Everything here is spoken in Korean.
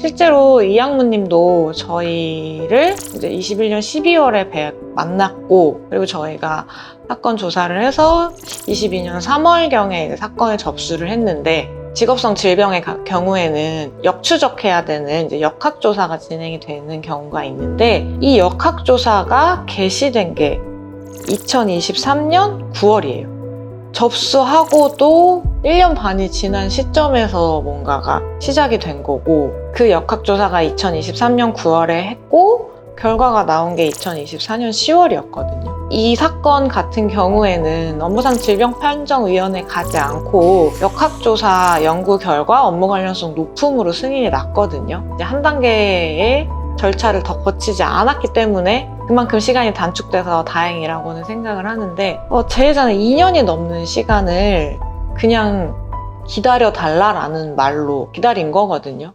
실제로 이양무님도 저희를 이제 21년 12월에 배 만났고 그리고 저희가 사건 조사를 해서 22년 3월경에 사건을 접수를 했는데 직업성 질병의 가- 경우에는 역추적해야 되는 이제 역학조사가 진행이 되는 경우가 있는데 이 역학조사가 개시된 게 2023년 9월이에요. 접수하고도 1년 반이 지난 시점에서 뭔가가 시작이 된 거고 그 역학조사가 2023년 9월에 했고 결과가 나온 게 2024년 10월이었거든요. 이 사건 같은 경우에는 업무상 질병 판정위원회 가지 않고 역학조사 연구 결과 업무 관련성 높음으로 승인이 났거든요. 이제 한 단계의 절차를 더 거치지 않았기 때문에 그만큼 시간이 단축돼서 다행이라고는 생각을 하는데 어, 제 예전에 2년이 넘는 시간을 그냥 기다려 달라라는 말로 기다린 거거든요.